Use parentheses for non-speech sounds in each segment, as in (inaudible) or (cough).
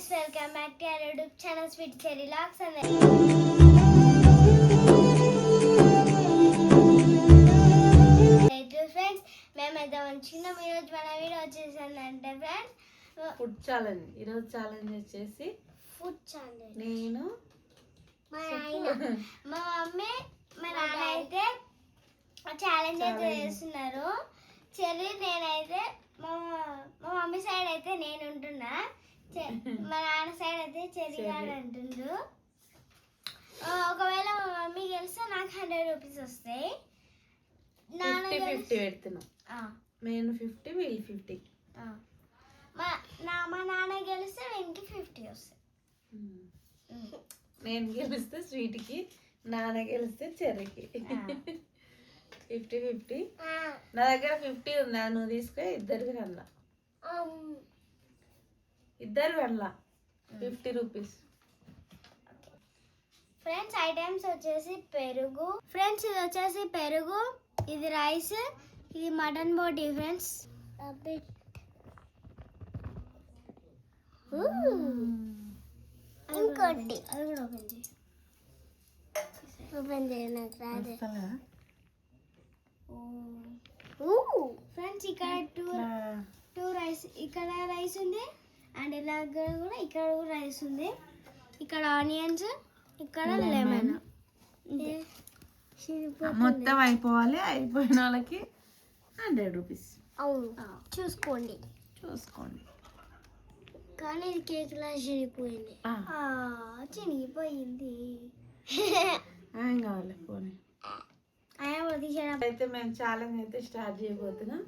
Guys welcome back to our YouTube channel sweet cherry locks and friends మేమైతే మంచిగా ఈరోజు మన వీడియో వచ్చేసిందంటే ఫ్రెండ్స్ ఫుడ్ ఛాలెంజ్ ఈరోజు ఛాలెంజ్ వచ్చేసి ఫుడ్ ఛానల్ నేను మా ఆయన మా మమ్మీ మా నాన్న అయితే ఛాలెంజ్ అయితే. చేస్తున్నారు చెర్రీ నేనైతే మా మా మమ్మీ సైడ్ అయితే నేను ఉంటున్నా (laughs) మా నాన్న సైడ్ అయితే చెర్రీ. అంటుండ్రు ఒకవేళ మా మమ్మీ గెలిస్తే నాకు హండ్రెడ్ రూపీస్ వస్తాయి. నాన్న ఫిఫ్టీ పెడుతున్నాం. నేను ఫిఫ్టీ వీళ్ళు ఫిఫ్టీ. మా నా మా నాన్న గెలిస్తే వీనికి ఫిఫ్టీ వస్తాయి. నేను గెలిస్తే స్వీట్కి నాన్న గెలిస్తే చెర్రీకి. Fifty fifty. నా దగ్గర ఫిఫ్టీ ఉందా నువ్వు తీసుకో ఇద్దరికి ఉమ్. ఇద్దరు కన్నా ఫిఫ్టీ రూపీస్. ఫ్రెండ్స్ ఐటమ్స్ వచ్చేసి పెరుగు. ఫ్రెండ్స్ ఇది వచ్చేసి పెరుగు ఇది రైస్ ఇది మటన్ బోటీ. ఫ్రెండ్స్ ఇంకోటి. అది కూడా ఓపెన్ చేయి ఓపెన్ చేయడానికి రాదే ఫ్రెండ్స్ ఇక్కడ టూ టూ రైస్ ఇక్కడ రైస్ ఉంది. అండ్ ఇలాగ కూడా ఇక్కడ కూడా రైస్ ఉంది. ఇక్కడ ఆనియన్స్ ఇక్కడ. లెమన్. మొత్తం అయిపోవాలి అయిపోయిన వాళ్ళకి హండ్రెడ్ రూపీస్ అవును. చూసుకోండి. చూసుకోండి. కానీ ఇది కేక్ లా చిరిగిపోయింది ఆ, చినిగిపోయింది. ఏం కావాలి పోనీ. అయితే మేము ఛాలెంజ్ అయితే స్టార్ట్ చేయబోతున్నాం.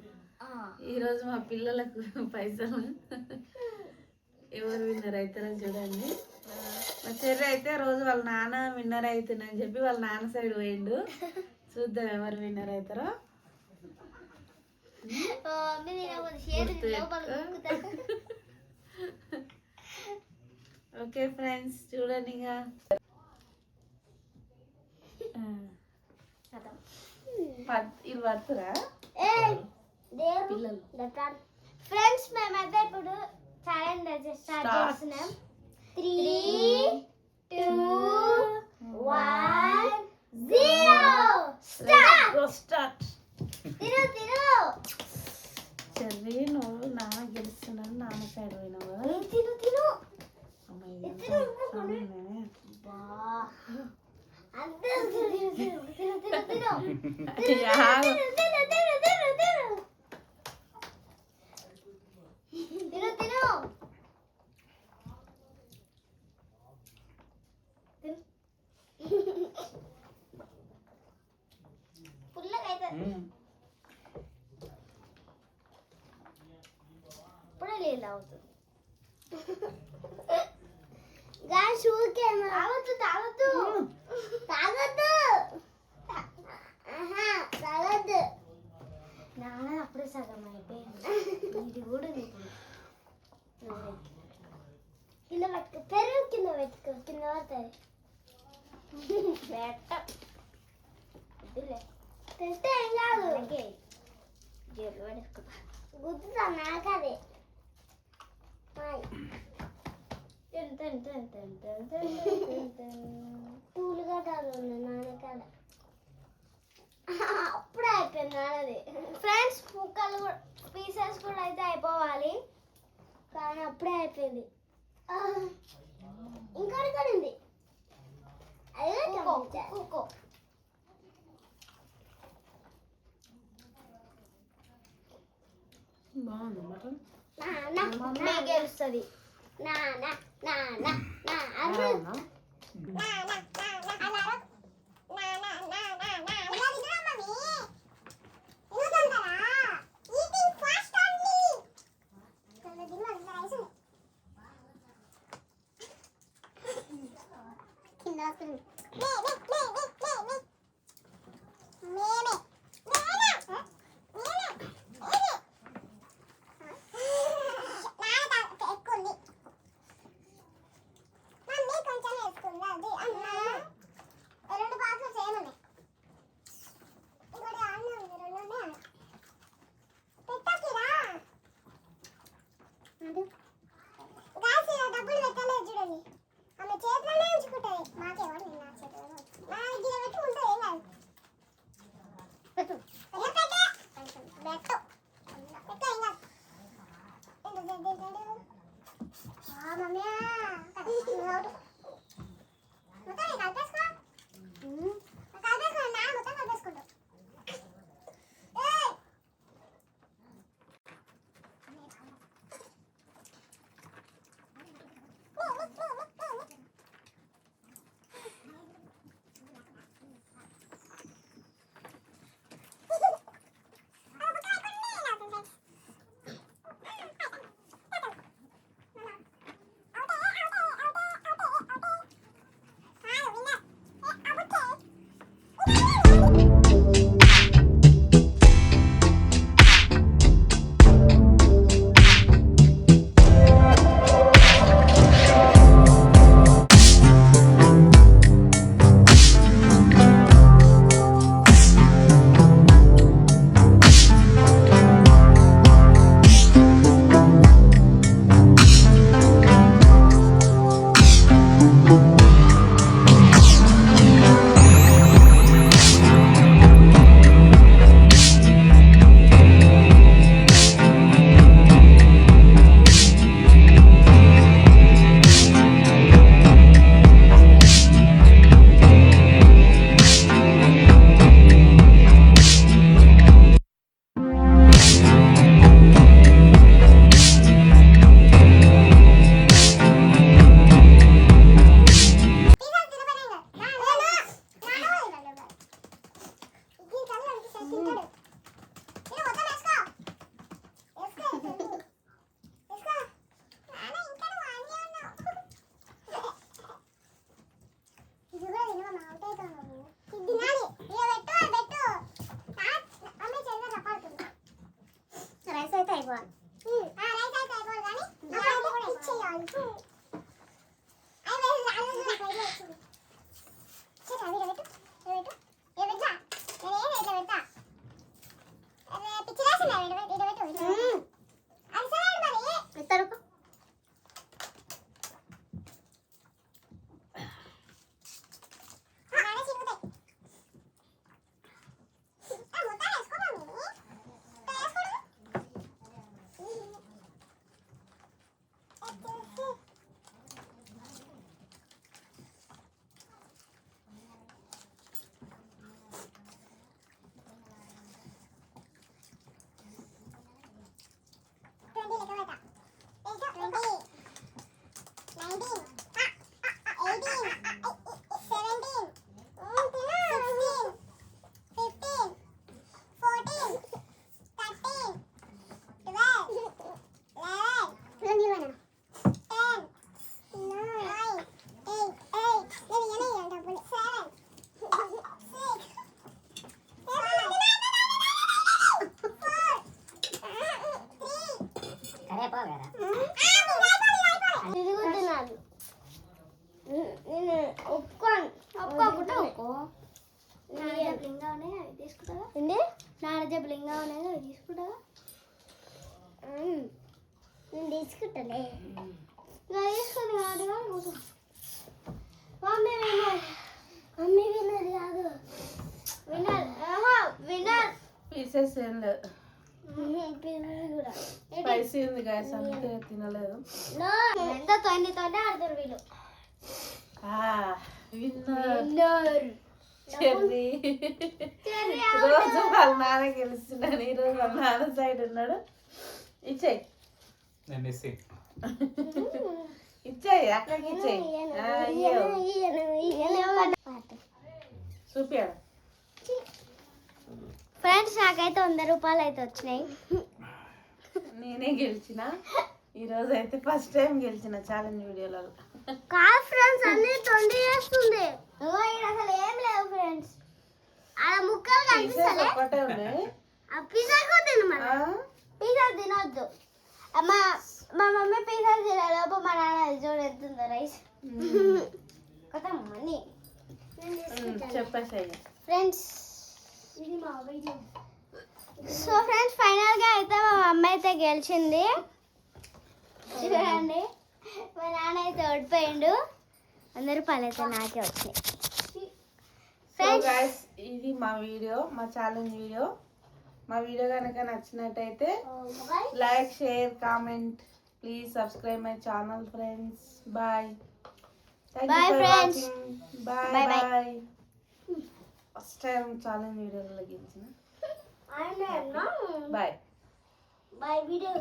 ఈరోజు మా పిల్లలకు పైసలు. ఎవరు విన్నర్ అవుతారో చూడండి. మా చెర్రి అయితే రోజు వాళ్ళ నాన్న విన్నర్ అవుతుందని చెప్పి వాళ్ళ నాన్న సైడ్ పోయిండు. చూద్దాం ఎవరు విన్నర్ అవుతారో. ఓకే ఫ్రెండ్స్ చూడండి ఇక. ఇది పడుతురా పిల్లలు. ఫ్రెండ్స్ మేమైతే ఇప్పుడు Karen start. Three, two, one, zero. Start. Start. ఊరికే తాగొద్దు తాగొద్దు. తాగొద్దు. తాగొద్దు. నాన్న అప్పుడే సగం అయిపోయింది. ఇది కూడా కింద పెట్టుకో పెరుగు కింద పెట్టుకో కింద పడుతుంది. పెట్ట. వద్దులే. తెస్తే ఏం కాదు. గుద్దుతా నాకది. పూలు కట్టాలి నాన్నకాడ. (laughs) అప్పుడే అయిపోయింది నాన్నది. ఫ్రెండ్స్ ముక్కలు కూడా పీసెస్ కూడా అయితే అయిపోవాలి. కానీ అప్పుడే అయిపోయింది. ఇంకోటి కూడా ఉంది. అదే కుక్కో బాగుంది మటన్? కింద వస్తుంది మే మే మే మే మే మే మే 안 되잖아. 아, 맘이야. আমি লাল রঙের শাড়ি পরেছি ఒప్పుకోను. ఒప్పుకోకుండా ఒప్పుకో. ఉన్నాయి? అవి తీసుకుంటావా? ఏంటి ఉన్నాయి? అవి తీసుకుంటావా? నేను మమ్మీ వినర్ మమ్మీ వినర్ కాదు. వినర్ ఆహా వినర్ పీసెస్ ఏం లేదు వినర్ కూడా. స్పైసీ ఉంది గాయస్ అందుకే తినలేదు. ఎంత తొండి తొండి ఆడతారు వీళ్ళు. విన్నర్ చెర్రీ రోజు వాళ్ళ నాన్న గెలుస్తున్నాడు. ఈ రోజు వాళ్ళ నాన్న సైడ్ ఉన్నాడు. ఇచ్చేయి. నేను ఇస్సి ఇచ్చేయి అక్కడికి ఇచ్చేయి. ఫ్రెండ్స్ నాకైతే వంద రూపాయలు అయితే వచ్చినాయి. నేనే గెలిచిన. ఈ రోజు అయితే ఫస్ట్ టైం గెలిచిన ఛాలెంజ్ వీడియోలలో. కాదు ఫ్రెండ్స్ అన్ని తొండి చేస్తుంది అసలు ఏం లేవు ఫ్రెండ్స్ అలా ముక్కలు కనిపిస్తలే. ఆ పిజ్జా తిను మన పిజ్జా తినొద్దు. అమ్మా మా మమ్మీ పిజ్జా తినలోపు మా నాన్న చూడెత్తుందో రైస్ కదా చెప్పేసేయి. ఫ్రెండ్స్ మా సో ఫ్రెండ్స్ ఫైనల్గా అయితే మా మమ్మీ అయితే గెలిచింది. చూడండి. మా నాన్న అయితే ఓడిపోయిండు. అందరూ అయితే నాకే వచ్చినాయి. సో ఇది మా వీడియో మా ఛాలెంజ్ వీడియో. మా వీడియో కనుక నచ్చినట్టయితే like share comment please subscribe my channel friends bye. Bye Bye, bye. Bye first time challenge వీడియోలో గెలిచిన. Bye bye video